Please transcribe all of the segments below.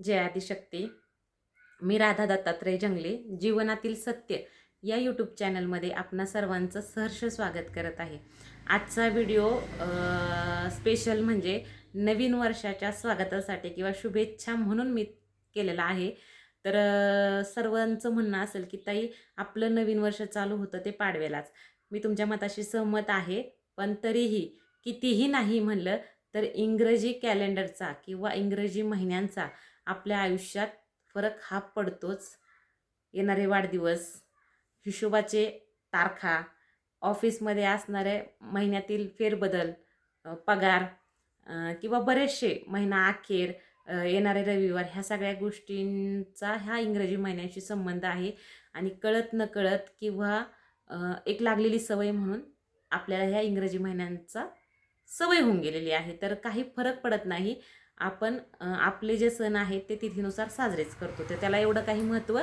जय आदिशक्ती. मी राधा दत्तात्रय जंगले जीवनातील सत्य या यूट्यूब चॅनलमध्ये आपणा सर्वांचं सहर्ष स्वागत करत आहे. आजचा व्हिडिओ स्पेशल म्हणजे नवीन वर्षाच्या स्वागतासाठी किंवा शुभेच्छा म्हणून मी केलेला आहे. तर सर्वांचं म्हणणं असेल की ताई आपलं नवीन वर्ष चालू होतं ते पाडवेलाच. मी तुमच्या मताशी सहमत आहे पण तरीही कितीही नाही म्हणलं तर इंग्रजी कॅलेंडरचा किंवा इंग्रजी महिन्यांचा आपल्या आयुष्यात फरक हा पडतोच. येणारे वाढदिवस हिशोबाचे तारखा ऑफिसमध्ये असणारे महिन्यातील फेरबदल पगार किंवा बरेचसे महिना अखेर येणारे रविवार ह्या सगळ्या गोष्टींचा ह्या इंग्रजी महिन्याशी संबंध आहे. आणि कळत न कळत किंवा एक लागलेली सवय म्हणून आपल्याला ह्या इंग्रजी महिन्यांचा सवय होऊन गेलेली आहे. तर काही फरक पडत नाही. आपण आपले जे सण आहेत ते तिथीनुसार साजरेच करतो. तर त्याला एवढं काही महत्त्व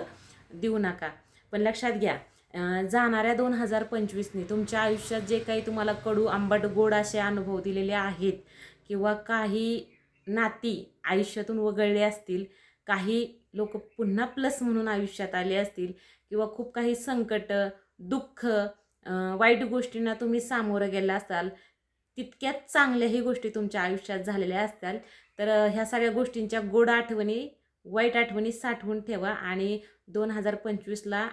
देऊ नका. पण लक्षात घ्या जाणाऱ्या दोन हजार पंचवीसनी तुमच्या आयुष्यात जे काही तुम्हाला कडू आंबट गोड असे अनुभव दिलेले आहेत किंवा काही नाती आयुष्यातून वगळले असतील काही लोक पुन्हा प्लस म्हणून आयुष्यात आले असतील किंवा खूप काही संकट दुःख वाईट गोष्टींना तुम्ही सामोरं गेला असाल तितक्याच चांगल्याही गोष्टी तुमच्या आयुष्यात झालेल्या असतील. तर ह्या सगळ्या गोष्टींच्या गोड आठवणी वाईट आठवणी साठवून ठेवा आणि दोन हजार पंचवीसला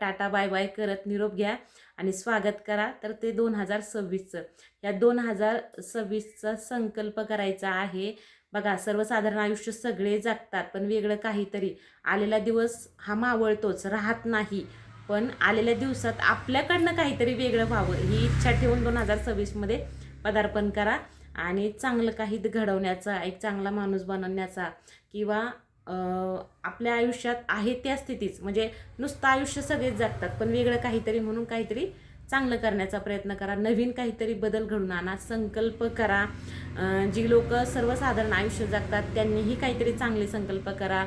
टाटा बाय बाय करत निरोप घ्या आणि स्वागत करा. तर ते दोन हजार सव्वीसचं. या दोन हजार सव्वीसचा संकल्प करायचा आहे. बघा सर्वसाधारण आयुष्य सगळे जगतात पण वेगळं काहीतरी. आलेला दिवस हा मावळतोच राहत नाही. पण आलेल्या दिवसात आपल्याकडनं काहीतरी वेगळं व्हावं ही इच्छा ठेवून दोन हजार सव्वीसमध्ये पदार्पण करा आणि चांगलं काही घडवण्याचा एक चांगला माणूस बनवण्याचा किंवा आपल्या आयुष्यात आहे त्या स्थितीच. म्हणजे नुसतं आयुष्य सगळेच जगतात पण वेगळं काहीतरी म्हणून काहीतरी चांगलं करण्याचा प्रयत्न करा. नवीन काहीतरी बदल घडून आणा. संकल्प करा. जी लोक सर्वसाधारण आयुष्य जगतात त्यांनीही काहीतरी चांगले संकल्प करा.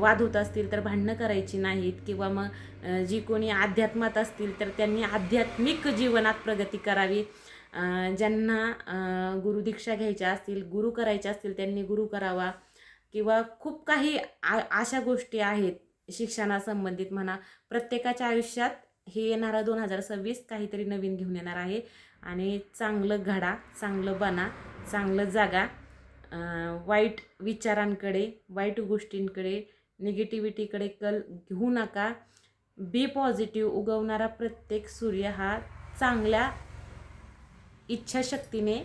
वाद होत असतील तर भांडणं करायची नाहीत किंवा मग जी कोणी अध्यात्मात असतील तर त्यांनी आध्यात्मिक जीवनात प्रगती करावी. ज्यांना गुरुदीक्षा घ्यायच्या असतील गुरु करायच्या असतील त्यांनी गुरु करावा. किंवा खूप काही आ अशा गोष्टी आहेत शिक्षणासंबंधित म्हणा. प्रत्येकाच्या आयुष्यात हे येणारा दोन हजार सव्वीस काहीतरी नवीन घेऊन येणार आहे. आणि चांगलं घडा चांगलं बना चांगलं जागा वाईट विचारांकडे वाईट गोष्टींकडे निगेटिव्हिटीकडे कल घेऊ नका. बी पॉझिटिव्ह उगवणारा प्रत्येक सूर्य हा चांगल्या इच्छाशक्तीने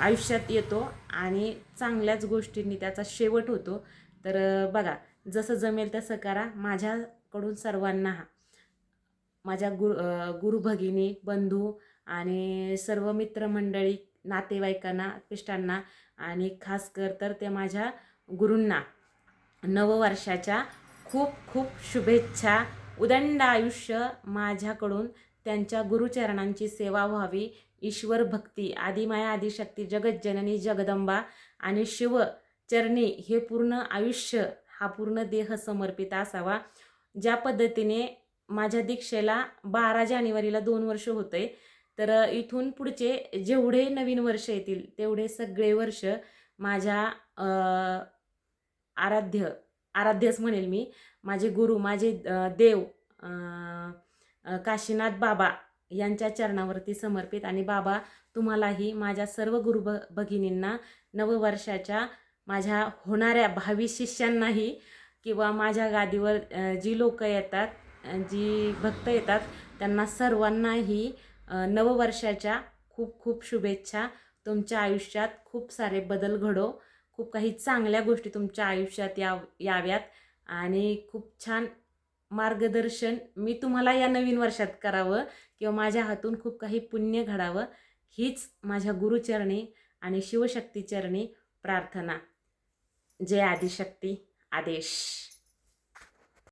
आयुष्यात येतो आणि चांगल्याच गोष्टींनी त्याचा शेवट होतो. तर बघा जसं जमेल तसं करा. माझ्याकडून सर्वांना हा. माझ्या गुरु गुरु भगिनी बंधू आणि सर्व मित्रमंडळी नातेवाईकांना पिष्टांना आणि खास कर तर ते माझ्या गुरूंना नववर्षाच्या खूप खूप शुभेच्छा. उदंड आयुष्य माझ्याकडून. त्यांच्या गुरुचरणांची सेवा व्हावी. ईश्वर भक्ती आदिमाया आदिशक्ती जगज्जननी जगदंबा आणि शिव चरणी हे पूर्ण आयुष्य हा पूर्ण देह समर्पित असावा. ज्या पद्धतीने माझ्या दीक्षेला बारा जानेवारीला दोन वर्ष होते तर इथून पुढचे जेवढे नवीन वर्ष येतील तेवढे सगळे वर्ष माझ्या आराध्य आराध्यच म्हणेल मी. माझे गुरु माझे देव काशीनाथ बाबा यांच्या चरणावरती समर्पित. आणि बाबा तुम्हालाही माझ्या सर्व गुरु ब भगिनींना नववर्षाच्या माझ्या होणाऱ्या भावी शिष्यांनाही किंवा माझ्या गादीवर जी लोक येतात जी भक्त येतात त्यांना सर्वांनाही नववर्षाच्या खूप खूप शुभेच्छा. तुमच्या आयुष्यात खूप सारे बदल घडो. खूप काही चांगल्या गोष्टी तुमच्या आयुष्यात याव याव्यात. आणि खूप छान मार्गदर्शन मी तुम्हाला या नवीन वर्षात करावं किंवा माझ्या हातून खूप काही पुण्य घडावं हीच माझ्या गुरुचरणी आणि शिवशक्तीचरणी प्रार्थना. जय आदिशक्ती. आदेश.